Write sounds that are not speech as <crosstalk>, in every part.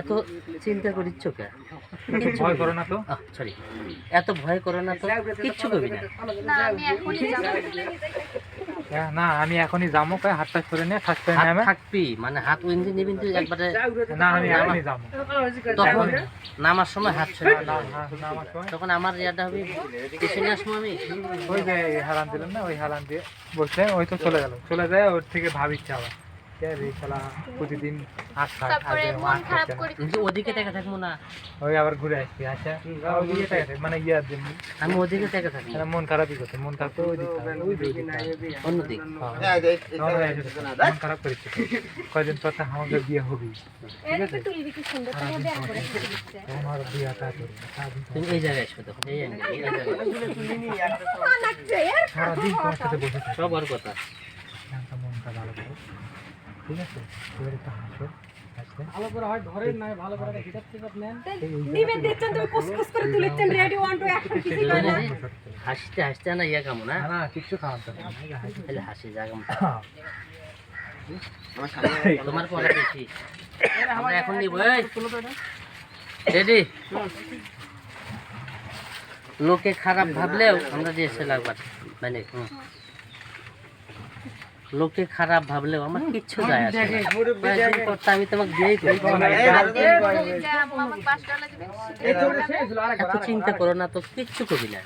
এত চিন্তা করিচ্ছ কে? ভয় করো না তো। সরি এত ভয় করো না তো। কিচ্ছু করবি না না আমি এখনই যাব না কয়ে হাতটা করে নিয়ে করে হাত থাকবি? মানে হাত উইন্দি নিবি তুই একবারে। না আমি এখনই যাব। তখন নামার সময় হাত ছেড়ে না, না, না, সময়। তখন আমার ইয়াটা হবে পিছনে আসব আমি। ওই যে হারান দিলেন না ওই হারান দিয়ে বলছে ওই তো চলে গেল। চলে যায় ওর থেকে ভাবিচ্ছে আবার। প্রতিদিন মন খারাপ করে কিন্তু ওদিকে থেকে থাকব না। ওই আবার ঘুরে আসছি আচ্ছা ইয়ে মানে ইয়ার জন্য আমি ওদিকে থেকে মানে খারাপই করছে মন খারাপ তো দিক হ্যাঁ। আমার এই যে মন খারাপ করেছে কয়দিন পর আমাদের বিয়ে হবে ঠিক আছে আমার বিয়েটা করবে তুমি এই জায়গায় এসো দেখো এই angle, এই জায়গায়। সারাদিন তোমার সাথে বসে সব কথা। শান্ত মনটা ভালো করো। ঠিক আছে? এবার একটু হাসো হাসলে ভালো করে হয় ধরেন না ভালো করে হিসাব টিসাব নেন। এই ওই নিবেন দিচ্ছেন তুমি কুসকুস করে তুলেছেন রেডি ওয়ান টু অ্যাকশন কিছু এই না। যে হাসতে হাসতে না ইয়া কামো না? না না কিচ্ছু খাওয়ার দরকার নেই, হাসি। তাহলে হাসি জাগাম তোমার পরে বেশি আমরা এখন নিব এই। রেডি? লোকে খারাপ ভাবলেও আমরা দিয়েছে লাগবার মানে হুম। লোকে খারাপ ভাবলেও আমার কিচ্ছু যায় আসে আমি তোমাকে দিয়েই করি। আরেক এত চিন্তা করো না তো কিচ্ছু করি না।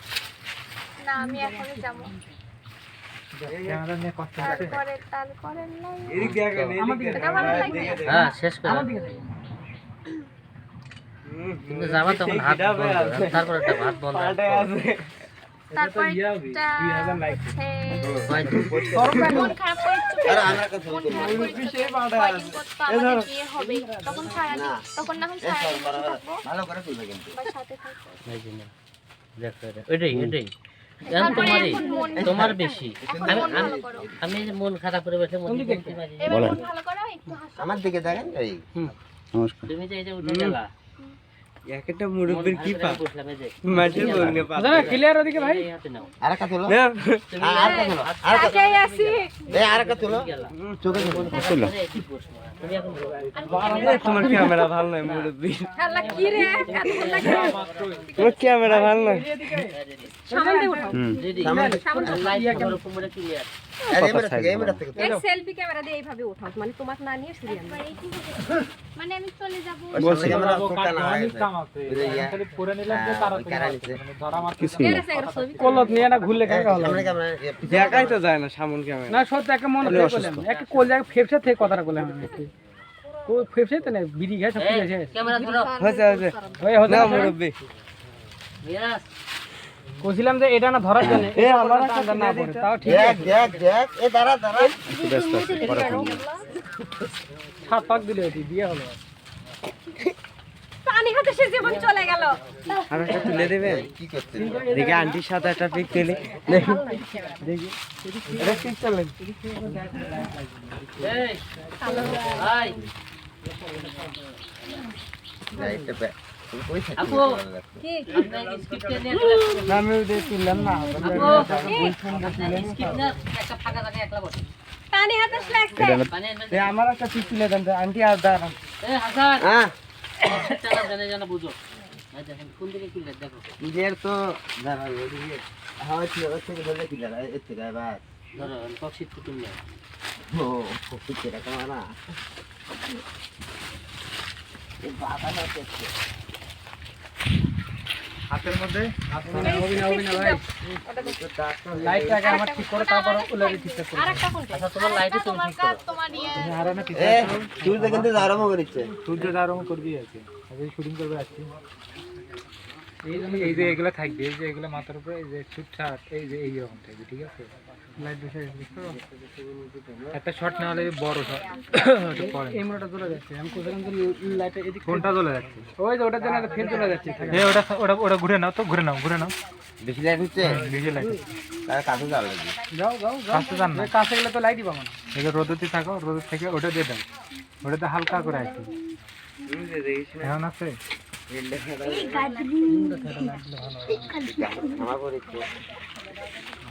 না আমি এখনই যাব। ক্যামেরা নিয়ে কষ্ট হচ্ছে তারপরে হ্যাঁ শেষ করে। দাও। কিন্তু যাবা তখন হাত তারপর একটা হাত বন্ধ। তারপরে ওইটাই তোমার বেশি আমি মন মন খারাপ করে বসে মন বলতে পারি এবার ভালো করো একটু হাসো আমার দিকে দেখেন এই তুমি যে এই যে উঠে গেলা একটা মুরব্বির কি পা মাটির বগলে পা ক্লিয়ার ওদিকে ভাই। আর একটা তুলো। আর একটা তুলো আর একটা তাকাই আছি এই আর একটা তুলো। চোখে এখন তোমার ক্যামেরা ভালো নয় মুরব্বি। আল্লাহ কি রে? তোমার ক্যামেরা ভালো নয়। সামনে উঠাও আমার উপরে ক্লিয়ার এই মেরে থেকে এই মেরে থেকে এই সেলফি ক্যামেরা দিয়ে এইভাবে উঠাও মানে তোমাকে না নিয়ে শুরু? মানে আমি চলে যাব। বলছি আমরা ফোকা না হয় মানে কলত নিয়ে না ঘুরলে ক্যামেরা দেখাই তো যায় না সামন ক্যামেরা না সত্যি একটা মনে করে একটা কোল জায়গা থেকে কথাটা বললাম ও ফেফসা তো না বিড়ি খায় সব কিছু আছে ক্যামেরা ধরো। হয়েছে হয়েছে। ওই হতে মুরব্বি। ইয়াস কইছিলাম যে এটা না ধরার জন্য এ আমার একটা না পড়ে তাও ঠিক দেখ দেখ দেখ এ দাঁড়া দাঁড়া সাত পাক দিলে এটি বিয়ে হলো পানি হাতে সে জীবন চলে গেল আর একটা তুলে দেবেন কি করতে দেখি আন্টির সাথে একটা পিক তুলি দেখি দেখি এটা পিক চলেন এই হাই এইটা আমার একটা পিক তুলে দেন আন্টি আর দাঁড়ান। হ্যাঁ বুঝো। এই দেখেন কোন দিকে ক্লিয়ার দেখো। নিজের তো দাঁড়া হাওয়া ছিল ওর থেকে ধরে কি দাঁড়া এর থেকে ধরো কক্সিট কুটুম ও না বাবা না করছে হাতের মধ্যে লাইটটা আগে আমার ঠিক করে তারপর উলারি ঠিক করে আরেকটা কোনটা? আচ্ছা তোমার লাইটে তুমি তোমার ঠিক কাজ করো। তোমার ইয়ে হারানো কিছু এ চুলটা কিন্তু আরম্ভ করেছে। সূর্য আরম্ভ করবি আছে আজকে শুটিং করবে আজকে। এই জন্য এই যে এগুলো থাকবে এই যে এগুলো মাথার উপরে এই যে ছুটছাট এই যে এইরকম থাকবে ঠিক আছে? লাইট বসে একটা শট না হলে বড় শট <coughs> চলে যাচ্ছে আমি কোথাও লাইটটা এদিক কোনটা চলে যাচ্ছে? ওই যে ওটার জন্য একটা ফের চলে যাচ্ছে এ ওটা ওটা ওটা ঘুরে নাও তো ঘুরে নাও ঘুরে নাও। বেশি লাইট হচ্ছে? বেশি লাগে তার কাছে যাও যাও যাও কাছে যান না। কাছে গেলে তো লাইটই পাবো না। এগুলো রোদতে থাকো রোদের থেকে ওটা দিয়ে দাও। ওটাতে হালকা করে আছে এমন আছে? আমার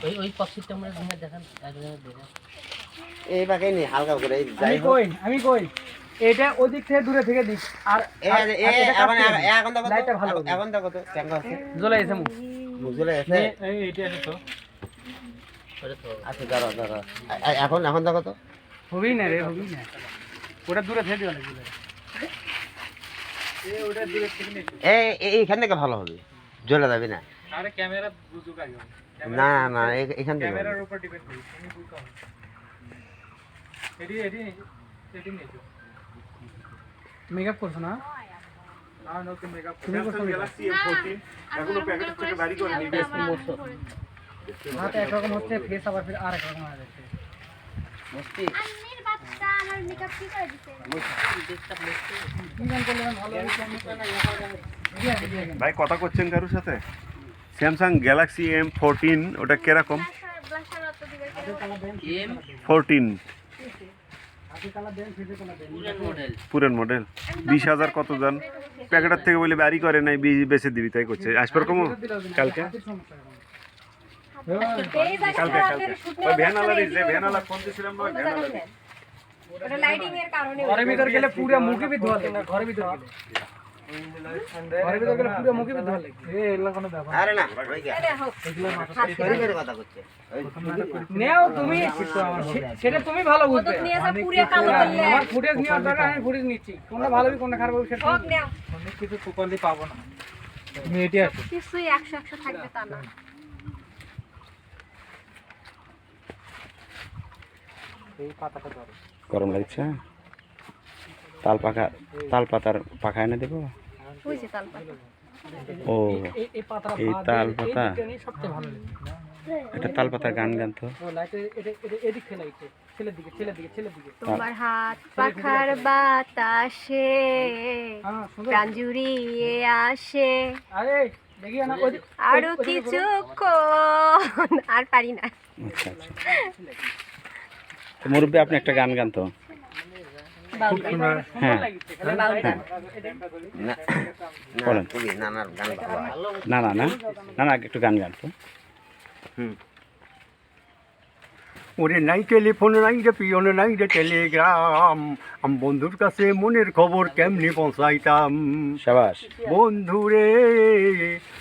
ওই ওই কক্সিটটা আমরা ঘুরে দেখান এই বাকে নি হালকা করে যাই কই আমি কই? এটা ওদিক থেকে দূরে থেকে দিক। আর এখন এখন দেখো তো, লাইটটা ভালো এখন- এখন দেখো তো কেমন আছে। জ্বলে গেছে মুখ। মুখ জ্বলে এই এইটা আছে তো। আচ্ছা দাঁড়াও দাঁড়াও এ- এ- এখন এখন দেখো তো। হবেই না রে হবেই না। ওটা দূরে থেকে দিও লাগবে এই এই- এইখান থেকে ভালো হবে। জ্বলে যাবে না। আরে ক্যামেরা বুঝুক আগে না না এখান থেকে ক্যামেরার উপর ডিপেন্ড করি তুমি হবে এডি এডি এডি নেই মেকআপ করছ না? না নতুন মেকআপ তুমি করছ makeup? হাত একরকম হচ্ছে ফেস আবার ফির আর একরকম হয়ে যাচ্ছে। বাচ্চা আমার মেকআপ কি করে কি গান করলে ভালো হবে। ভাই কথা করছেন কারোর সাথে? স্যামসাং গ্যালাক্সি এম ফোরটিন ওটা কীরকম? এম ফোরটিন পুরান মডেল। পুরেন মডেল বিশ হাজার কত দান প্যাকেটার থেকে বলে বাড়ি করে নাই বি- বেচে দিবি তাই করছে। আসবার কমো কালকে? ওই যে ফোন দিছিলাম না ওটা লাইটিং এর কারণে ঘরের ভিতর গেলে পুরো মুখে ধোয়া লাগবে ঘরের ভিতর গেলে। ঘরের ভিতর গেলে পুরো মুখে বি ধোয়া লাগবে এ এগুলা কোনো ব্যাপার আরে না ওই যে, দেখো ফেরি ফেরি কথা করছে ওই নেও তুমি। সেটা তুমি ভালো বুঝবে। আমার ফুটেজ নেওয়ার দরকার। আমি ফুটেজ নিচ্ছি। কোনটা ভালো হবে কোনটা খারাপ হবে সেটা অনেক কিছু পাবো না। তুমি এটি আছে। কিছুই একশো একশো থাকবে তা না। এই পাতাটা ধরো। গরম লাগছে? তাল পাখা তাল পাতার পাখা এনে দেবো ও এই- তাল পাতা সবচেয়ে এটা তাল পাতার গান গান তো। তোমার হাত পাখার বাতাসে হ্যাঁ সুন্দর। প্রাণ জুড়িয়ে আসে। আরে দিক- আরও কিছুক্ষণ আর পারি না। আচ্ছা আচ্ছা। মুরব্বী আপনি একটা গান গান তো। হ্যাঁ। না বলেন। না না না না? না না একটু গান গান তো। ওরে নাই টেলিফোন নাই রে পিয়ন নাই রে টেলিগ্রাম। আম বন্ধুর কাছে মনের খবর কেমনি পৌঁছাইতাম? সাবাস। বন্ধুরে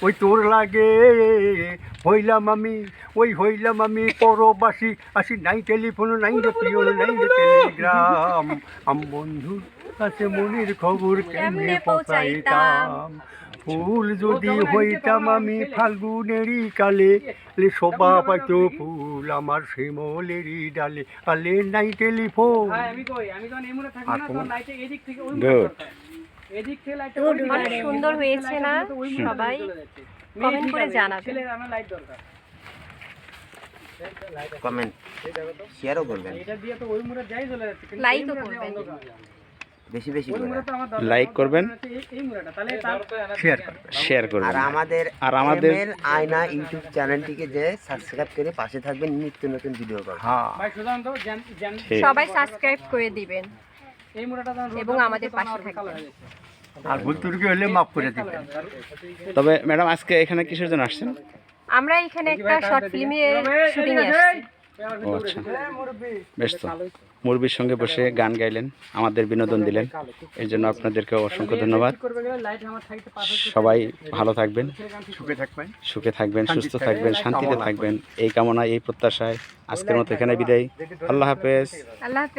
ওই তোর লাগে। হইলাম আমি ওই হইলাম আমি পরবাসী। আসি নাই টেলিফোন নাই রে পিয়ন নাই রে টেলিগ্রাম। আম বন্ধুর কাছে মনের খবর কেমনি পৌঁছাইতাম? ফুল যদি হইতাম আমি ফাল্গুনেরই কালে শোভা পাইতো ফুল আমার শিমলেরই ডালে আলে নাই টেলিফোন হ্যাঁ আমি কই? আমি যখন এই মুড়ে থাকি আর না কোনো- তখন লাইটে এদিক থেকে ওই Good. এদিক থেকে লাইটটা অনেক সুন্দর হয়েছে না? সবাই কমেন্ট করে জানাবেন ছেলে আমার লাইট কমেন্ট শেয়ারও করবেন এটা দিয়ে তো ওই মুড়ে যাই চলে যাচ্ছে কিন্তু Like এই ও মুড়ে দিয়ে করবেন। বেশি বেশি লাইক করবেন? এই এই মুড়েটা তাহলে তার শেয়ার শেয়ার আর আমাদের আর আমাদের- আয়না ইউটিউব চ্যানেলটিকে যে সাবস্ক্রাইব করে পাশে থাকবেন নিত্য নতুন ভিডিও পাবেন হ্যাঁ। সবাই সাবস্ক্রাইব করে দিবেন। এবং আমাদের পাশে থাকবেন। আর ভুল ত্রুটি হলে মাফ করে দিবেন। তবে ম্যাডাম আজকে এখানে কিসের জন্য আসছেন? আমরা এখানে একটা শর্ট ফিল্মের শুটিং এ আসছি। বেশ তো। মুরবির সঙ্গে বসে গান গাইলেন আমাদের বিনোদন দিলেন। এই জন্য আপনাদেরকে অসংখ্য ধন্যবাদ। সবাই ভালো থাকবেন। সুখে থাকবেন। সুখে থাকবেন সুস্থ থাকবেন শান্তিতে থাকবেন। এই কামনা এই প্রত্যাশায় আজকের মতো এখানে বিদায়। আল্লাহ হাফেজ। আল্লাহ হাফেজ।